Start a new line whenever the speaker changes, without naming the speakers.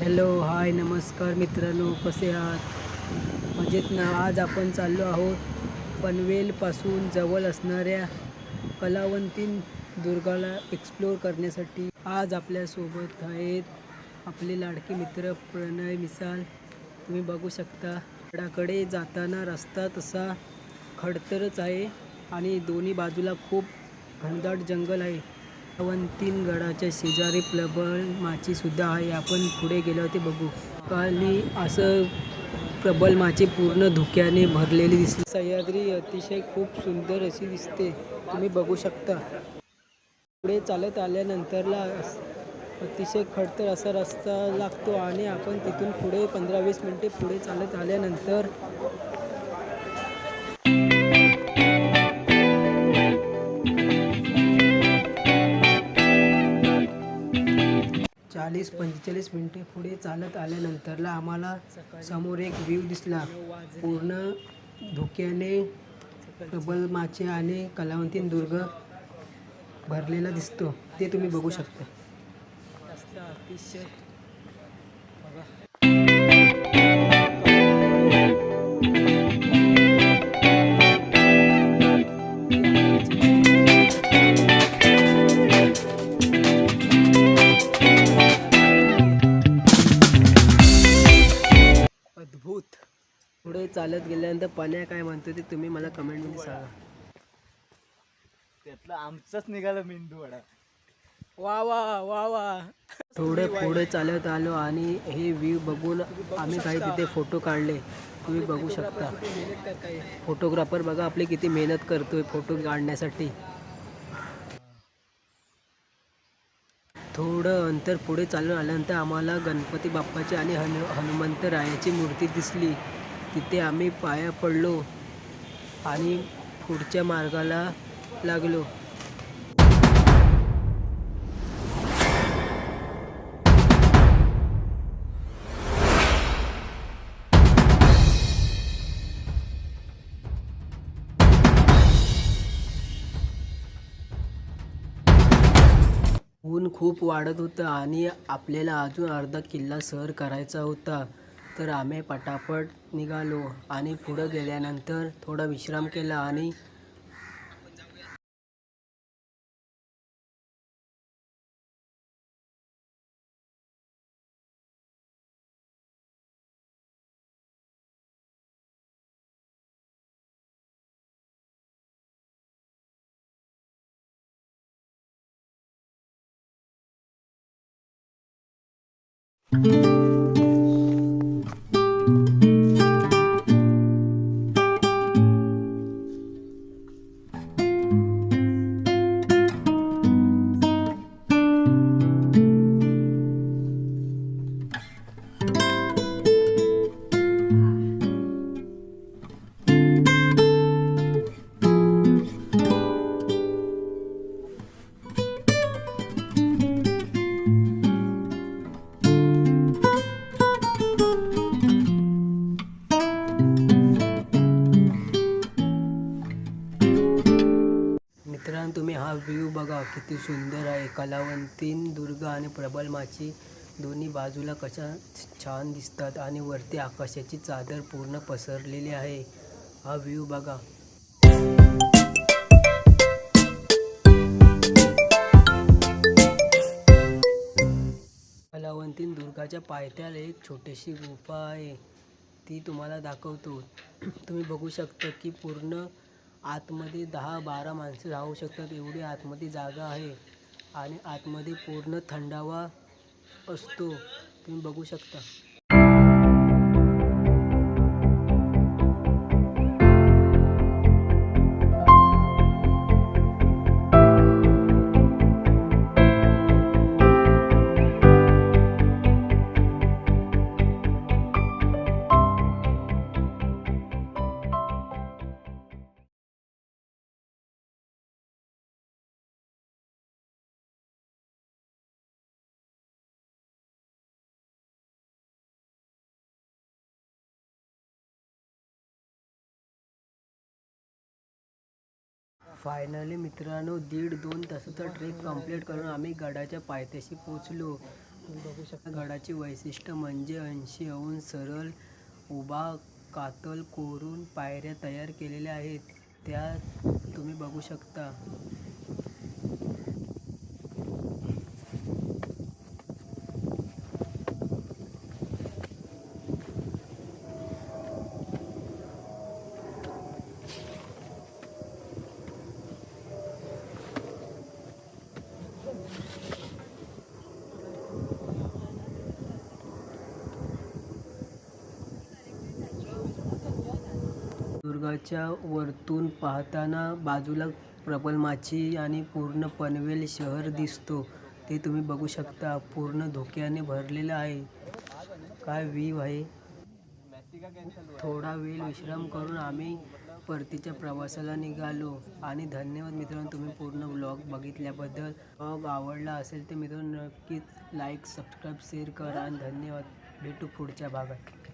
Hello hi नमस्कार मित्रांनो कसे आहात? मजेत ना? आज आपण चाललो आहोत पनवेलपासून जवळ असणाऱ्या कलावंतीन दुर्गाला एक्सप्लोअर करण्यासाठी. आज आपल्यासोबत आहेत आपले लाडके मित्र प्रणय मिसाल. तुम्ही बघू शकता गडाकडे जाताना रस्ता तसा खडतरच आहे आणि दोन्ही बाजूला खूप घनदाट जंगल आहे. कलावंतीन गडाच्या शेजारी प्रबळ माचीसुद्धा आहे. आपण पुढे गेलो ते बघू. काली असं प्रबल माची पूर्ण धुक्याने भरलेली दिसते सह्याद्री अतिशय खूप सुंदर अशी दिसते. तुम्ही बघू शकता. पुढे चालत आल्यानंतरला अस- अतिशय खडतर असा रस्ता लागतो आणि आपण तिथून पुढे पंधरा वीस मिनटे पुढे चालत आल्यानंतर चाळीस पंचेचाळीस मिनटे पुढे चालत आल्यानंतरला आम्हाला समोर एक व्ह्यू दिसला. पूर्ण धुक्याने प्रबल आणि कलावंतीन दुर्ग भरलेला दिसतो. ते तुम्ही बघू शकता. पुढे चालत गेल्यानंतर पाण्या काय म्हणतो ते तुम्ही मला कमेंटमध्ये सांगा.
त्यातलं आमचंच निघालं मेंदू वडा.
वा वा वा वा. थोडे पुढे चालत आलो आणि हे व्ह्यू बघून आम्ही काही तिथे फोटो काढले. तुम्ही बघू शकता. फोटोग्राफर बघा आपली किती मेहनत करतोय फोटो काढण्यासाठी. थोडं अंतर पुढे चालून आल्यानंतर आम्हाला गणपती बाप्पाची आणि हनु हनुमंतरायाची मूर्ती दिसली. तिथे आम्ही पाया पडलो आणि पुढच्या मार्गाला लागलो. ऊन खूप वाढत होतं आणि आपल्याला अजून अर्धा किल्ला सर करायचा होता. तर आम्ही पटापट निघालो आणि पुढं गेल्यानंतर थोडा विश्राम केला आणि मित्रांनो तुम्ही हा व्ह्यू बघा. किती सुंदर आहे. कलावंतीन दुर्ग आणि प्रबल माची दोन्ही बाजूला कशा छान दिसतात आणि वरती आकाशाची चादर पूर्ण पसरलेली आहे. हा व्ह्यू बघा. कलावंतीन दुर्गाच्या पायथ्याला एक छोटीशी गुफा आहे. ती तुम्हाला दाखवतो. तुम्ही बघू शकता की पूर्ण आतमध्ये दहा बारा माणसं राहू शकतात एवढी आतमध्ये जागा आहे. आणि आतमध्ये पूर्ण थंडावा असतो. तुम्ही बघू शकता. फायनली मित्रांनो दीड दोन तासाचा ट्रेक कंप्लीट करून आम्ही गडाच्या पायथ्याशी पोचलो बघू शकता गडाची वैशिष्ट्य म्हणजे ऐंशी अंश सरळ उभा कातल कोरून पायऱ्या तयार केलेल्या आहेत. त्या तुम्ही बघू शकता. दुर्गाच्या वरतून पाहताना बाजूला प्रबलमाची आणि पूर्ण पनवेल शहर दिसतो. ते तुम्ही बघू शकता. पूर्ण धुक्याने भरलेलं आहे. काय व्ह्यू आहे? थोडा वेळ विश्राम करून आम्ही परतीच्या प्रवासाला निघालो. आणि धन्यवाद मित्रांनो तुम्ही पूर्ण ब्लॉग बघितल्याबद्दल. ब्लॉग आवडला असेल तर मित्रांनो नक्कीच लाईक सबस्क्राईब शेअर करा. आणि धन्यवाद. भेटू पुढच्या भागात.